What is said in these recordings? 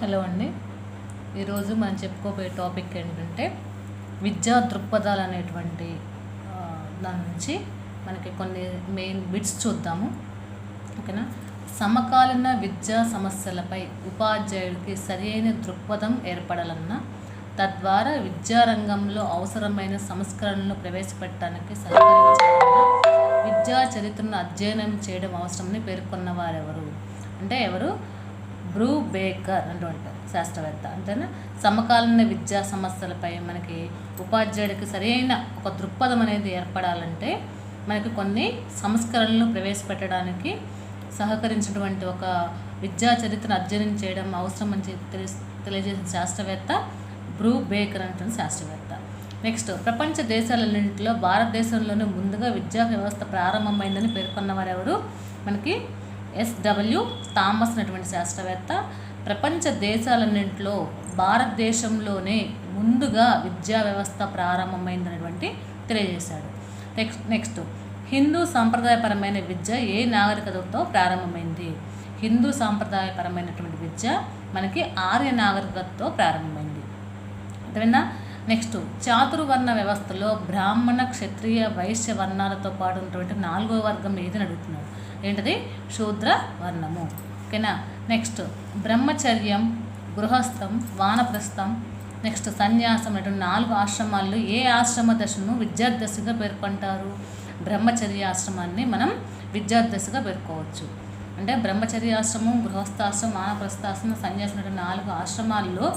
Hello అండి. ఈరోజు మనం చెప్పుకోబోయే టాపిక్ ఏంటంటే విద్యా దృక్పథాలు అనేటువంటి దాని నుంచి మనకి కొన్ని మెయిన్ బిట్స్ చూద్దాము. ఓకేనా? సమకాలీన విద్యా సమస్యలపై ఉపాధ్యాయుడికి సరైన దృక్పథం ఏర్పడాలన్నా తద్వారా విద్యారంగంలో అవసరమైన సంస్కరణలను ప్రవేశపెట్టడానికి సహకరించాలన్నా విద్యా చరిత్రను అధ్యయనం చేయడం అవసరమని పేర్కొన్న వారెవరు అంటే ఎవరు? బ్రూ బేకర్ అటువంటి శాస్త్రవేత్త అంటేనా సమకాలీన విద్యా సమస్యలపై మనకి ఉపాధ్యాయుడికి సరైన ఒక దృక్పథం అనేది ఏర్పడాలంటే మనకి కొన్ని సంస్కరణలను ప్రవేశపెట్టడానికి సహకరించినటువంటి ఒక విద్యా చరిత్రను అధ్యయనం చేయడం అవసరం అని చెప్పి తెలియజేసిన శాస్త్రవేత్త బ్రూ బేకర్ అంటున్న శాస్త్రవేత్త. నెక్స్ట్ ప్రపంచ దేశాలన్నింటిలో భారతదేశంలోనే ముందుగా విద్యా వ్యవస్థ ప్రారంభమైందని పేర్కొన్న వారెవరు మనకి ఎస్డబ్ల్యూ థామస్ అనేటువంటి శాస్త్రవేత్త. ప్రపంచ దేశాలన్నింటిలో భారతదేశంలోనే ముందుగా విద్యా వ్యవస్థ ప్రారంభమైందనేటువంటి తెలియజేశాడు. నెక్స్ట్ నెక్స్ట్ హిందూ సాంప్రదాయపరమైన విద్య ఏ నాగరికతతో ప్రారంభమైంది? హిందూ సాంప్రదాయపరమైనటువంటి విద్య మనకి ఆర్య నాగరికతతో ప్రారంభమైంది. అర్థమైందా? నెక్స్ట్ చాతుర్వర్ణ వ్యవస్థలో బ్రాహ్మణ క్షత్రియ వైశ్య వర్ణాలతో పాటు ఉన్నటువంటి నాలుగో వర్గం ఏదని అడుగుతున్నాడు. ఏంటది? శూద్ర వర్ణము ఓకేనా? నెక్స్ట్ బ్రహ్మచర్యం గృహస్థం వానప్రస్థం నెక్స్ట్ సన్యాసం అనేటువంటి నాలుగు ఆశ్రమాల్లో ఏ ఆశ్రమ దశను విద్యార్థి దశగా పేర్కొంటారు? బ్రహ్మచర్య ఆశ్రమాన్ని మనం విద్యార్థి దశగా పేర్కోవచ్చు. అంటే బ్రహ్మచర్యాశ్రమం గృహస్థాశ్రమం వానప్రస్థాశ్రమం సన్యాసం అనేటువంటి నాలుగు ఆశ్రమాల్లో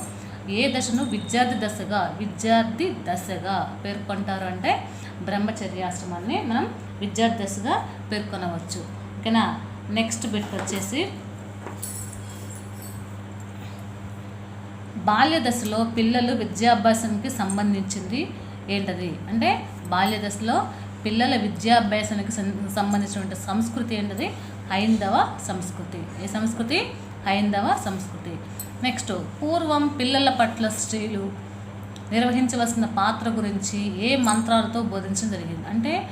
ఏ దశను విద్యార్థి దశగా విద్యార్థి దశగా పేర్కొంటారు? అంటే బ్రహ్మచర్యాశ్రమాన్ని మనం విద్యార్థి దశగా పేర్కొనవచ్చు. ఓకేనా నెక్స్ట్ బిట్ వచ్చేసి బాల్య దశలో పిల్లలు విద్యాభ్యాసానికి సంబంధించింది ఏంటది? అంటే బాల్య దశలో పిల్లల విద్యాభ్యాసానికి సం- సంబంధించినటువంటి సంస్కృతి ఏంటది? హైందవ సంస్కృతి. ఏ సంస్కృతి? హైందవ సంస్కృతి. నెక్స్ట్ పూర్వం పిల్లల పట్ల స్త్రీలు నిర్వహించవలసిన పాత్ర గురించి ఏ మంత్రాలతో బోధించడం జరిగింది? అంటే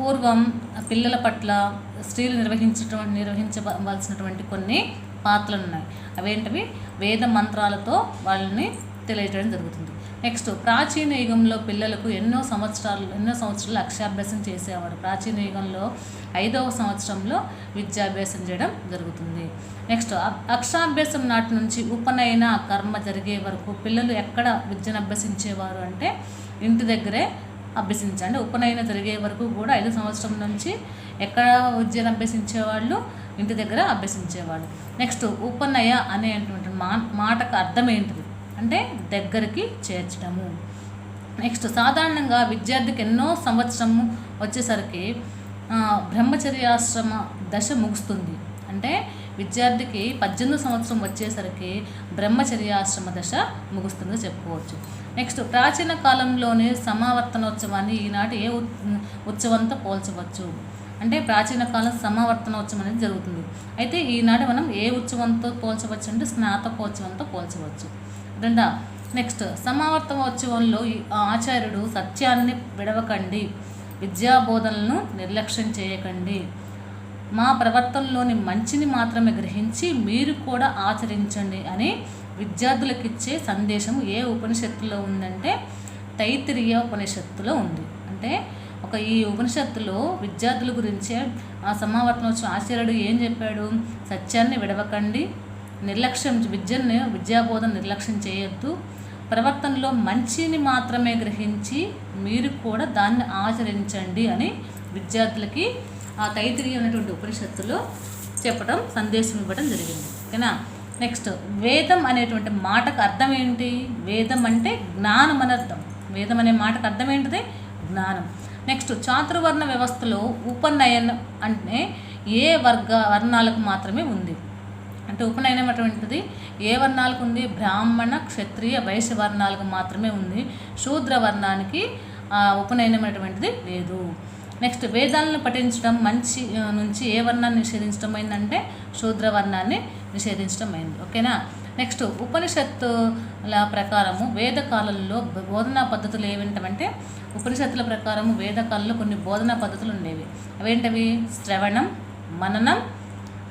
పూర్వం పిల్లల పట్ల స్త్రీలు నిర్వహించటం నిర్వహించవలసినటువంటి కొన్ని పాత్రలు ఉన్నాయి అవేంటివి? వేద మంత్రాలతో వాళ్ళని తెలియజేయడం జరుగుతుంది. నెక్స్ట్ ప్రాచీన యుగంలో పిల్లలకు ఎన్నో సంవత్సరాలు ఎన్నో సంవత్సరాలు అక్షరాభ్యాసం చేసేవాడు ప్రాచీన యుగంలో ఐదవ సంవత్సరంలో విద్యాభ్యాసం చేయడం జరుగుతుంది. నెక్స్ట్ అ- అక్షరాభ్యాసం నాటి నుంచి ఉపనయన కర్మ జరిగే వరకు పిల్లలు ఎక్కడ విద్యను అభ్యసించేవారు అంటే ఇంటి దగ్గరే అభ్యసించండి. ఉపనయన జరిగే వరకు కూడా ఐదు సంవత్సరం నుంచి ఎక్కడ విద్యను అభ్యసించేవాళ్ళు? ఇంటి దగ్గర అభ్యసించేవాళ్ళు. నెక్స్ట్ ఉపనయ అనేటువంటి మా మాటకు అర్థం ఏంటిది అంటే దగ్గరికి చేర్చడము. నెక్స్ట్ సాధారణంగా విద్యార్థికి ఎన్నో సంవత్సరము వచ్చేసరికి బ్రహ్మచర్యాశ్రమ దశ ముగుస్తుంది. అంటే విద్యార్థికి పద్దెనిమిది సంవత్సరం వచ్చేసరికి బ్రహ్మచర్యాశ్రమ దశ ముగుస్తుందో చెప్పుకోవచ్చు. నెక్స్ట్ ప్రాచీన కాలంలోనే సమావర్తనోత్సవాన్ని ఈనాటి ఏ ఉత్- ఉత్సవంతో పోల్చవచ్చు? అంటే ప్రాచీన కాలం సమావర్తనోత్సవం అనేది జరుగుతుంది. అయితే ఈనాటి మనం ఏ ఉత్సవంతో పోల్చవచ్చు అంటే స్నాతకోత్సవంతో పోల్చవచ్చు. రెండా నెక్స్ట్ సమావర్తనోత్సవంలో ఈ ఆచార్యుడు సత్యాన్ని విడవకండి విద్యాబోధనలను నిర్లక్ష్యం చేయకండి. మా ప్రవర్తనలోని మంచిని మాత్రమే గ్రహించి మీరు కూడా ఆచరించండి అని విద్యార్థులకిచ్చే సందేశం ఏ ఉపనిషత్తులో ఉందంటే తైత్తిరీయ ఉపనిషత్తులో ఉంది. అంటే ఒక ఈ ఉపనిషత్తులో విద్యార్థుల గురించి ఆ సమావర్తనోత్సవం ఆచార్యుడు ఏం చెప్పాడు? సత్యాన్ని విడవకండి నిర్లక్ష్యం విద్యను విద్యాబోధన నిర్లక్ష్యం చేయొద్దు. ప్రవర్తనలో మంచిని మాత్రమే గ్రహించి మీరు కూడా దాన్ని ఆచరించండి అని విద్యార్థులకి ఆ తైతిరీయ అనేటువంటి ఉపనిషత్తులో చెప్పడం సందేశం ఇవ్వడం జరిగింది. ఓకేనా? నెక్స్ట్ వేదం అనేటువంటి మాటకు అర్థం ఏంటి? వేదం అంటే జ్ఞానం అని అర్థం వేదం అనే మాటకు అర్థం ఏంటిది? జ్ఞానం. నెక్స్ట్ చాతుర్వర్ణ వ్యవస్థలో ఉపనయనం అంటే ఏ వర్గ వర్ణాలకు మాత్రమే ఉంది. అంటే ఉపనయనం అటువంటిది ఏ వర్ణాలకు ఉంది? బ్రాహ్మణ క్షత్రియ వైశ్య వర్ణాలకు మాత్రమే ఉంది. శూద్ర వర్ణానికి ఉపనయనం అటువంటిది లేదు. నెక్స్ట్ వేదాలను పఠించడం మంచి నుంచి ఏ వర్ణాన్ని నిషేధించడం అయిందంటే శూద్ర వర్ణాన్ని నిషేధించడం అయింది ఓకేనా? నెక్స్ట్ ఉపనిషత్తుల ప్రకారము వేదకాలంలో బోధనా పద్ధతులు ఏమిటంటే ఉపనిషత్తుల ప్రకారము వేదకాలంలో కొన్ని బోధనా పద్ధతులు ఉండేవి. అవేంటవి? శ్రవణం మననం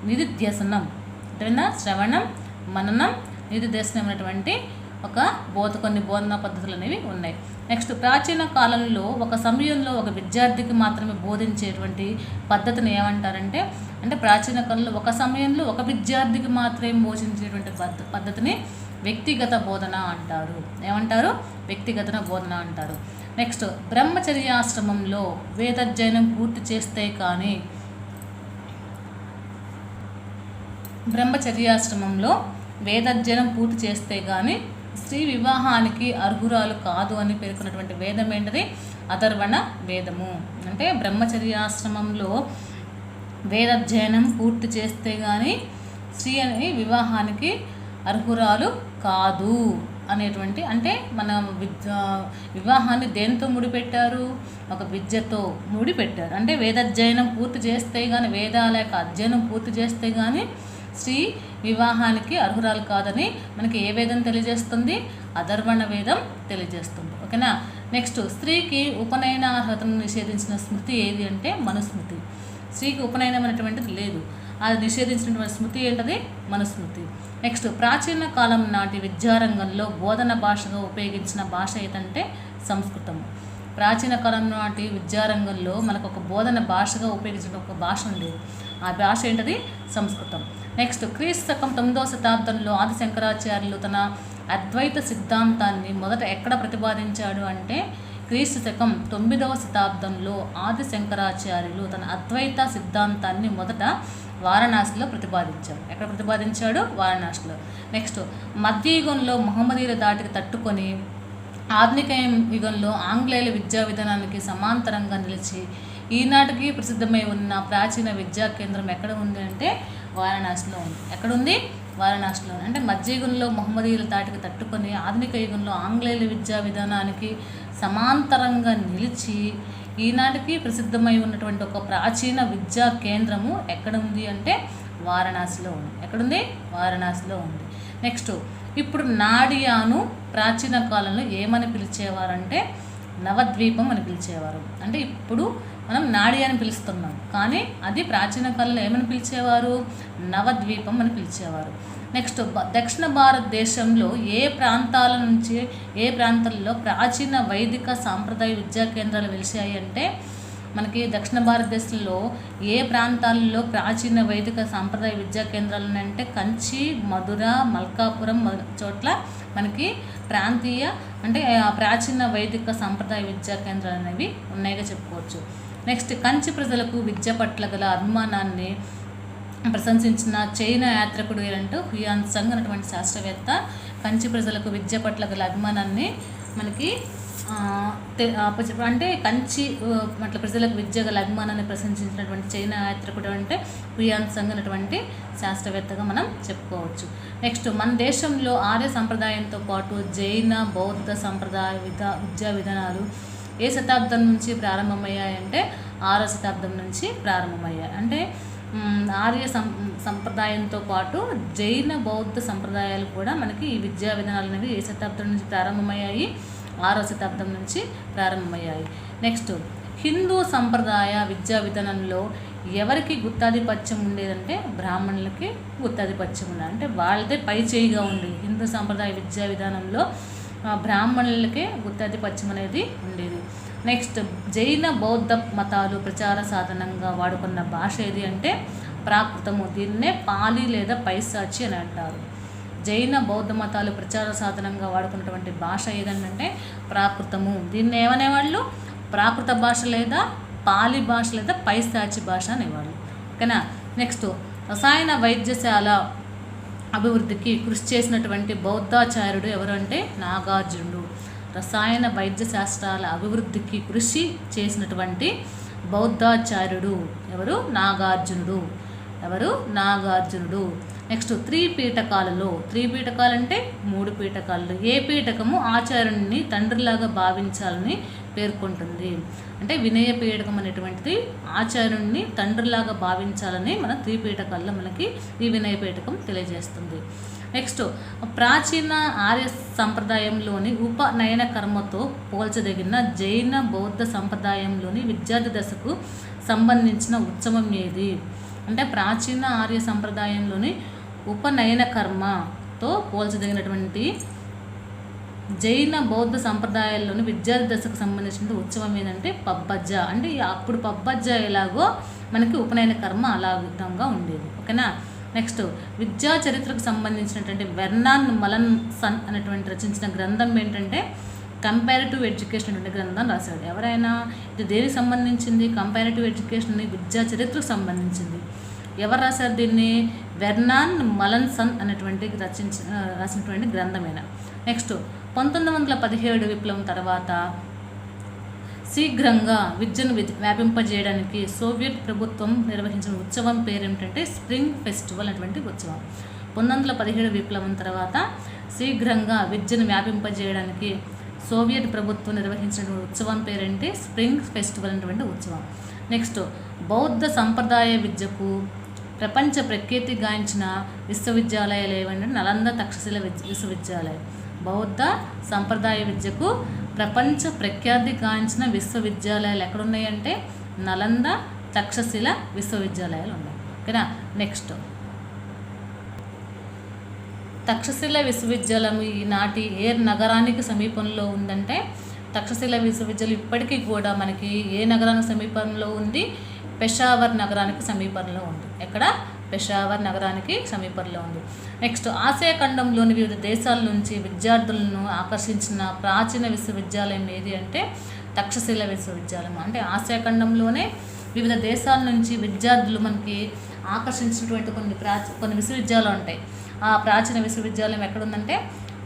నిధిధ్యసనం. అర్థమైందా? శ్రవణం మననం నిర్దేశనమైనటువంటి ఒక బోధ కొన్ని బోధనా పద్ధతులు అనేవి ఉన్నాయి. నెక్స్ట్ ప్రాచీన కాలంలో ఒక సమయంలో ఒక విద్యార్థికి మాత్రమే బోధించేటువంటి పద్ధతిని ఏమంటారంటే అంటే ప్రాచీన కాలంలో ఒక సమయంలో ఒక విద్యార్థికి మాత్రమే బోధించేటువంటి పద్ధ పద్ధతిని వ్యక్తిగత బోధన అంటారు. ఏమంటారు? వ్యక్తిగత బోధన అంటారు. నెక్స్ట్ బ్రహ్మచర్యాశ్రమంలో వేదాధ్యయనం పూర్తి చేస్తే కానీ బ్రహ్మచర్యాశ్రమంలో వేదాధ్యయనం పూర్తి చేస్తే కానీ స్త్రీ వివాహానికి అర్హురాలు కాదు అని పేర్కొన్నటువంటి వేదం ఏంటిది? అథర్వణ వేదము. అంటే బ్రహ్మచర్యాశ్రమంలో వేదధ్యయనం పూర్తి చేస్తే కానీ స్త్రీ అని వివాహానికి అర్హురాలు కాదు అనేటువంటి అంటే మన విద్య వివాహాన్ని దేంతో ముడిపెట్టారు? ఒక విద్యతో ముడిపెట్టారు. అంటే వేదాధ్యయనం పూర్తి చేస్తే కానీ వేదాల యొక్క అధ్యయనం పూర్తి చేస్తే కానీ స్త్రీ వివాహానికి అర్హురాలు కాదని మనకి ఏ వేదం తెలియజేస్తుంది? అధర్వణ వేదం తెలియజేస్తుంది. ఓకేనా? నెక్స్ట్ స్త్రీకి ఉపనయన అర్హతను నిషేధించిన స్మృతి ఏది అంటే మనుస్మృతి. స్త్రీకి ఉపనయనం అనేటువంటిది లేదు. అది నిషేధించినటువంటి స్మృతి ఏంటది? మనుస్మృతి. నెక్స్ట్ ప్రాచీన కాలం నాటి విద్యారంగంలో బోధన భాషగా ఉపయోగించిన భాష ఏదంటే సంస్కృతము ప్రాచీన కాలం నాటి విద్యారంగంలో మనకు ఒక బోధన భాషగా ఉపయోగించిన ఒక భాష ఉండేది. ఆ భాష ఏంటది? సంస్కృతం. నెక్స్ట్ క్రీస్తు శకం తొమ్మిదవ శతాబ్దంలో ఆది శంకరాచార్యులు తన అద్వైత సిద్ధాంతాన్ని మొదట ఎక్కడ ప్రతిపాదించాడు అంటే క్రీస్తు శకం తొమ్మిదవ శతాబ్దంలో ఆది శంకరాచార్యులు తన అద్వైత సిద్ధాంతాన్ని మొదట వారణాసిలో ప్రతిపాదించాడు ఎక్కడ ప్రతిపాదించాడు? వారణాసిలో. నెక్స్ట్ మధ్యయుగంలో మహమ్మదీల దాటికి తట్టుకొని ఆధునిక యుగంలో ఆంగ్లేయుల విద్యా విధానానికి సమాంతరంగా నిలిచి ఈనాటికి ప్రసిద్ధమై ఉన్న ప్రాచీన విద్యా కేంద్రం ఎక్కడ ఉంది అంటే వారణాసిలో ఉంది. ఎక్కడుంది వారణాసిలో అంటే మధ్యయుగంలో మహమ్మదీయుల తాటికి తట్టుకొని ఆధునిక యుగంలో ఆంగ్లేయుల విద్యా విధానానికి సమాంతరంగా నిలిచి ఈనాటికి ప్రసిద్ధమై ఉన్నటువంటి ఒక ప్రాచీన విద్యా కేంద్రము ఎక్కడ ఉంది అంటే వారణాసిలో ఉంది. ఎక్కడుంది వారణాసిలో ఉంది. నెక్స్ట్ ఇప్పుడు నాడియాను ప్రాచీన కాలంలో ఏమని పిలిచేవారంటే నవద్వీపం అని పిలిచేవారు. అంటే ఇప్పుడు మనం నాడి అని పిలుస్తున్నాం. కానీ అది ప్రాచీన కాలంలో ఏమని పిలిచేవారు? నవద్వీపం అని పిలిచేవారు. నెక్స్ట్ దక్షిణ భారతదేశంలో ఏ ప్రాంతాల నుంచి ఏ ప్రాంతాల్లో ప్రాచీన వైదిక సాంప్రదాయ విద్యా కేంద్రాలు వెలిసాయి అంటే మనకి దక్షిణ భారతదేశంలో ఏ ప్రాంతాల్లో ప్రాచీన వైదిక సాంప్రదాయ విద్యా కేంద్రాలు ఉన్నాయంటే కంచి మధుర మల్కాపురం చోట్ల మనకి ప్రాంతీయ అంటే ప్రాచీన వైదిక సాంప్రదాయ విద్యా కేంద్రాలు అనేవి ఉన్నాయిగా చెప్పుకోవచ్చు. నెక్స్ట్ కంచి ప్రజలకు విద్య పట్ల గల అభిమానాన్ని ప్రశంసించిన చైనా యాత్రికుడు ఏంటంటే హుయాన్ సంగ్ అనేటువంటి శాస్త్రవేత్త కంచి ప్రజలకు విద్య పట్ల గల అభిమానాన్ని మనకి అంటే కంచి అట్లా ప్రజలకు విద్య గల అభిమానాన్ని ప్రశంసించినటువంటి చైనా యాత్రికుడు అంటే హుయాన్ సంగ్ అనేటువంటి శాస్త్రవేత్తగా మనం చెప్పుకోవచ్చు. నెక్స్ట్ మన దేశంలో ఆర్య సంప్రదాయంతో పాటు జైన బౌద్ధ సంప్రదాయ విధా విద్యా విధానాలు ఏ శతాబ్దం నుంచి ప్రారంభమయ్యాయంటే ఆరో శతాబ్దం నుంచి ప్రారంభమయ్యాయి. అంటే ఆర్య సం సంప్రదాయంతో పాటు జైన బౌద్ధ సంప్రదాయాలు కూడా మనకి ఈ విద్యా విధానాలు అనేవి ఏ శతాబ్దం నుంచి ప్రారంభమయ్యాయి? ఆరో శతాబ్దం నుంచి ప్రారంభమయ్యాయి. నెక్స్ట్ హిందూ సంప్రదాయ విద్యా విధానంలో ఎవరికి గుత్తాధిపత్యం ఉండేదంటే బ్రాహ్మణులకి గుత్తాధిపత్యం ఉండేది. అంటే వాళ్ళదే పై చేయిగా ఉండేది. హిందూ సంప్రదాయ విద్యా విధానంలో బ్రాహ్మణులకే గుత్తాధిపత్యం అనేది ఉండేది. నెక్స్ట్ జైన బౌద్ధ మతాలు ప్రచార సాధనంగా వాడుకున్న భాష ఏది అంటే ప్రాకృతము. దీన్నే పాలి లేదా పైశాచి అని అంటారు. జైన బౌద్ధ మతాలు ప్రచార సాధనంగా వాడుకున్నటువంటి భాష ఏదంటే ప్రాకృతము. దీన్ని ఏమనేవాళ్ళు? ప్రాకృత భాష లేదా పాలి భాష లేదా పైశాచి భాష అనేవాళ్ళు. ఓకేనా? నెక్స్ట్ రసాయన వైద్యశాల అభివృద్ధికి కృషి చేసినటువంటి బౌద్ధాచార్యుడు ఎవరు అంటే? నాగార్జునుడు. రసాయన వైద్య శాస్త్రాల అభివృద్ధికి కృషి చేసినటువంటి బౌద్ధాచార్యుడు ఎవరు? నాగార్జునుడు. ఎవరు? నాగార్జునుడు. నెక్స్ట్ త్రీ పీఠకాలలో త్రిపీఠకాలు అంటే మూడు పీఠకాలు ఏ పీఠకము ఆచార్యుని తండ్రిలాగా భావించాలని పేర్కొంటుంది. అంటే వినయ పీఠకం అనేటువంటిది ఆచార్యుణ్ణి తండ్రిలాగా భావించాలని మన త్రిపీఠకాల్లో మనకి ఈ వినయ పీఠకం తెలియజేస్తుంది. నెక్స్ట్ ప్రాచీన ఆర్య సంప్రదాయంలోని ఉపనయన కర్మతో పోల్చదగిన జైన బౌద్ధ సంప్రదాయంలోని విద్యార్థి దశకు సంబంధించిన ఉత్సవం ఏది? అంటే ప్రాచీన ఆర్య సంప్రదాయంలోని ఉపనయన కర్మతో పోల్చదగినటువంటి జైన బౌద్ధ సంప్రదాయాల్లోని విద్యార్థి దశకు సంబంధించిన ఉత్సవం ఏంటంటే పబ్బజ్జ. అంటే అప్పుడు పబ్బజ్జ ఎలాగో మనకి ఉపనయన కర్మ అలా విధంగా ఉండేది. ఓకేనా? నెక్స్ట్ విద్యా చరిత్రకు సంబంధించినటువంటి వెర్నాన్ మలన్ సన్ అనేటువంటి రచించిన గ్రంథం ఏంటంటే కంపారిటివ్ ఎడ్యుకేషన్ అనే గ్రంథం రాశాడు. ఎవరైనా ఇది దేనికి సంబంధించింది? కంపారిటివ్ ఎడ్యుకేషన్ అని విద్యా చరిత్రకు సంబంధించింది. ఎవరు రాశారు దీన్ని? వెర్నాన్ మలన్సన్ అనేటువంటి రచించ రాసినటువంటి గ్రంథమైన? నెక్స్ట్ పంతొమ్మిది వందల పదిహేడు విప్లవం తర్వాత శీఘ్రంగా విద్యను వ్యాపింపజేయడానికి సోవియట్ ప్రభుత్వం నిర్వహించిన ఉత్సవం పేరు ఏమిటంటే స్ప్రింగ్ ఫెస్టివల్ అటువంటి ఉత్సవం. పంతొమ్మిది వందల పదిహేడు విప్లవం తర్వాత శీఘ్రంగా విద్యను వ్యాపింపజేయడానికి సోవియట్ ప్రభుత్వం నిర్వహించిన ఉత్సవం పేరేంటి స్ప్రింగ్ ఫెస్టివల్ అనేటువంటి ఉత్సవం. నెక్స్ట్ బౌద్ధ సంప్రదాయ విద్యకు ప్రపంచ ప్రఖ్యాతి గాంచిన విశ్వవిద్యాలయాలు ఏమంటే నలంద తక్షశిల విశ్వవిద్యాలయం. బౌద్ధ సంప్రదాయ విద్యకు ప్రపంచ ప్రఖ్యాతి గాంచిన విశ్వవిద్యాలయాలు ఎక్కడున్నాయంటే నలంద తక్షశిల విశ్వవిద్యాలయాలు ఉన్నాయి. ఓకేనా? నెక్స్ట్ తక్షశిల విశ్వవిద్యాలయం ఈనాటి ఏ నగరానికి సమీపంలో ఉందంటే తక్షశిల విశ్వవిద్యాలయం ఇప్పటికీ కూడా మనకి ఏ నగరానికి సమీపంలో ఉంది? పెషావర్ నగరానికి సమీపంలో ఉంది. ఎక్కడ? పెషావర్ నగరానికి సమీపంలో ఉంది. నెక్స్ట్ ఆసియా ఖండంలోని వివిధ దేశాల నుంచి విద్యార్థులను ఆకర్షించిన ప్రాచీన విశ్వవిద్యాలయం ఏది అంటే తక్షశిల విశ్వవిద్యాలయం. అంటే ఆసియా ఖండంలోనే వివిధ దేశాల నుంచి విద్యార్థులు మనకి ఆకర్షించినటువంటి కొన్ని ప్రా కొన్ని విశ్వవిద్యాలయాలు ఉంటాయి. ఆ ప్రాచీన విశ్వవిద్యాలయం ఎక్కడుందంటే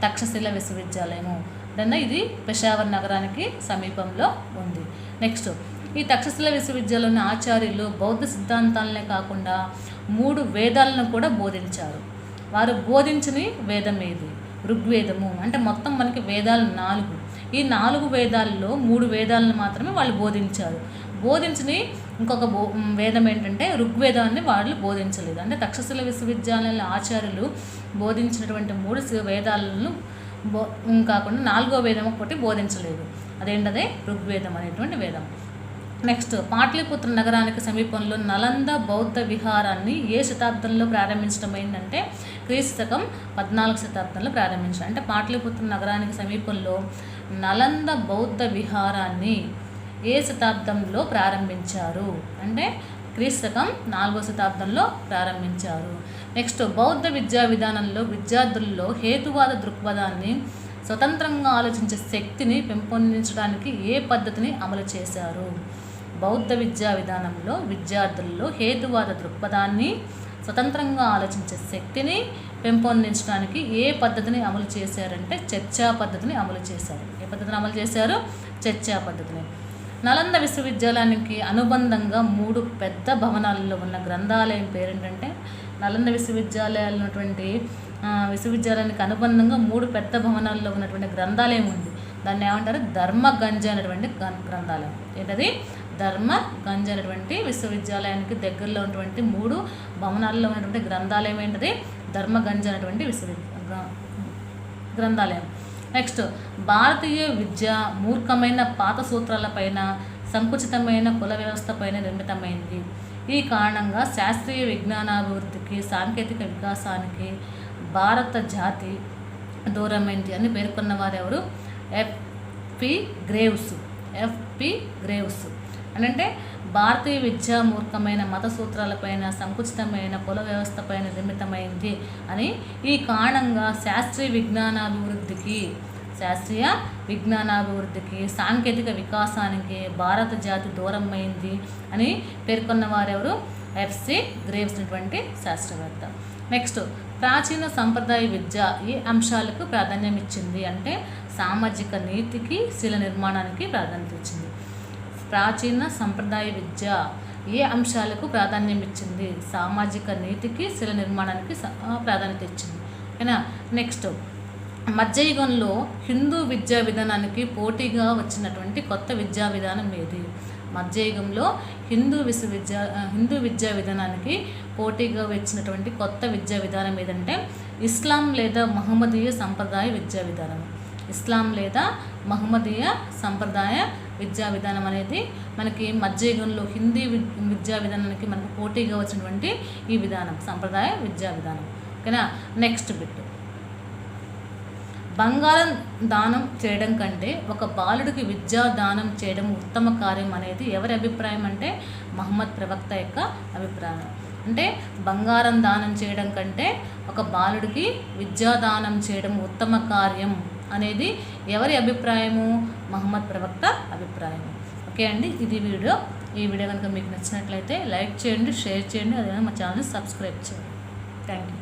తక్షశిల విశ్వవిద్యాలయము. దన్న ఇది పెషావర్ నగరానికి సమీపంలో ఉంది. నెక్స్ట్ ఈ తక్షశిల విశ్వవిద్యాలయంలోని ఆచార్యులు బౌద్ధ సిద్ధాంతాలనే కాకుండా మూడు వేదాలను కూడా బోధించారు. వారు బోధించని వేదం ఏది? ఋగ్వేదము. అంటే మొత్తం మనకి వేదాలు నాలుగు. ఈ నాలుగు వేదాల్లో మూడు వేదాలను మాత్రమే వాళ్ళు బోధించారు. బోధించని ఇంకొక బో వేదం ఏంటంటే ఋగ్వేదాన్ని వాళ్ళు బోధించలేదు. అంటే తక్షశిల విశ్వవిద్యాలయంలో ఆచార్యులు బోధించినటువంటి మూడు వేదాలను బో కాకుండా నాలుగో వేదం ఒకటి బోధించలేదు. అదేంటదే? ఋగ్వేదం అనేటువంటి వేదం. నెక్స్ట్ పాట్లిపుత్ర నగరానికి సమీపంలో నలంద బౌద్ధ విహారాన్ని ఏ శతాబ్దంలో ప్రారంభించడమైందంటే క్రీస్తు శకం పద్నాలుగు శతాబ్దంలో ప్రారంభించారు. అంటే పాట్లిపుత్ర నగరానికి సమీపంలో నలంద బౌద్ధ విహారాన్ని ఏ శతాబ్దంలో ప్రారంభించారు? అంటే క్రీస్తకం నాలుగో శతాబ్దంలో ప్రారంభించారు. నెక్స్ట్ బౌద్ధ విద్యా విధానంలో విద్యార్థుల్లో హేతువాద దృక్పథాన్ని స్వతంత్రంగా ఆలోచించే శక్తిని పెంపొందించడానికి ఏ పద్ధతిని అమలు చేశారు? బౌద్ధ విద్యా విధానంలో విద్యార్థుల్లో హేతువాద దృక్పథాన్ని స్వతంత్రంగా ఆలోచించే శక్తిని పెంపొందించడానికి ఏ పద్ధతిని అమలు చేశారంటే చర్చా పద్ధతిని అమలు చేశారు. ఏ పద్ధతిని అమలు చేశారు? చర్చా పద్ధతిని. నలంద విశ్వవిద్యాలయానికి అనుబంధంగా మూడు పెద్ద భవనాలలో ఉన్న గ్రంథాలయం పేరేంటంటే నలంద విశ్వవిద్యాలయాలు ఉన్నటువంటి విశ్వవిద్యాలయానికి అనుబంధంగా మూడు పెద్ద భవనాల్లో ఉన్నటువంటి గ్రంథాలయం ఉంది. దాన్ని ఏమంటారు? ధర్మగంజ అనేటువంటి గ్రం- గ్రంథాలయం. ఏంటది? ధర్మ గంజ అనేటువంటి విశ్వవిద్యాలయానికి దగ్గరలో ఉన్నటువంటి మూడు భవనాల్లో ఉన్నటువంటి గ్రంథాలయం ఏంటది? ధర్మగంజ అనేటువంటి విశ్వవిద్య గ్రంథాలయం. నెక్స్ట్ భారతీయ విద్య మూర్ఖమైన పాత సూత్రాలపైన సంకుచితమైన కుల వ్యవస్థపైన నిర్మితమైంది. ఈ కారణంగా శాస్త్రీయ విజ్ఞానాభివృద్ధికి సాంకేతిక వికాసానికి భారత జాతి దూరమైంది అని పేర్కొన్న వారు ఎవరు ఎఫ్పి గ్రేవ్స్ ఎఫ్పి గ్రేవ్స్. అంటే భారతీయ విద్య మూర్ఖమైన మత సూత్రాలపైన సంకుచితమైన కుల వ్యవస్థపైన నిర్మితమైంది అని ఈ కారణంగా శాస్త్రీయ విజ్ఞానాభివృద్ధికి శాస్త్రీయ విజ్ఞానాభివృద్ధికి సాంకేతిక వికాసానికి భారత జాతి దూరమైంది అని పేర్కొన్న వారెవరు? ఎఫ్సి గ్రేవ్స్ అటువంటి శాస్త్రవేత్త. నెక్స్ట్ ప్రాచీన సంప్రదాయ విద్య ఈ అంశాలకు ప్రాధాన్యం ఇచ్చింది అంటే సామాజిక నీతికి శిల నిర్మాణానికి ప్రాధాన్యత ఇచ్చింది. ప్రాచీన సంప్రదాయ విద్య ఏ అంశాలకు ప్రాధాన్యం ఇచ్చింది సామాజిక నీతికి శిల నిర్మాణానికి ప్రాధాన్యత ఇచ్చింది. ఓకేనా? నెక్స్ట్. మధ్యయుగంలో హిందూ విద్యా విధానానికి పోటీగా వచ్చినటువంటి కొత్త విద్యా విధానం ఏది? మధ్యయుగంలో హిందూ విశ్వవిద్యా హిందూ విద్యా విధానానికి పోటీగా వచ్చినటువంటి కొత్త విద్యా విధానం ఏదంటే ఇస్లాం లేదా మహమ్మదీయ సంప్రదాయ విద్యా విధానం. ఇస్లాం లేదా మహమ్మదీయ సంప్రదాయ విద్యా విధానం అనేది మనకి మధ్యయుగంలో హిందీ విద్యా విధానానికి మనకు పోటీగా వచ్చినటువంటి ఈ విధానం సంప్రదాయ విద్యా విధానం. ఓకేనా? నెక్స్ట్ బిట్ బంగారం దానం చేయడం కంటే ఒక బాలుడికి విద్యా దానం చేయడం ఉత్తమ కార్యం అనేది ఎవరి అభిప్రాయం అంటే మహమ్మద్ ప్రవక్త యొక్క అభిప్రాయం. అంటే బంగారం దానం చేయడం కంటే ఒక బాలుడికి విద్యాదానం చేయడం ఉత్తమ కార్యం అనేది ఎవరి అభిప్రాయము? మహమ్మద్ ప్రవక్త అభిప్రాయం ఓకే అండి ఇది వీడియో. ఈ వీడియో కనుక మీకు నచ్చినట్లయితే లైక్ చేయండి షేర్ చేయండి అదేవిధంగా మా ఛానల్ని సబ్స్క్రైబ్ చేయండి. Thank you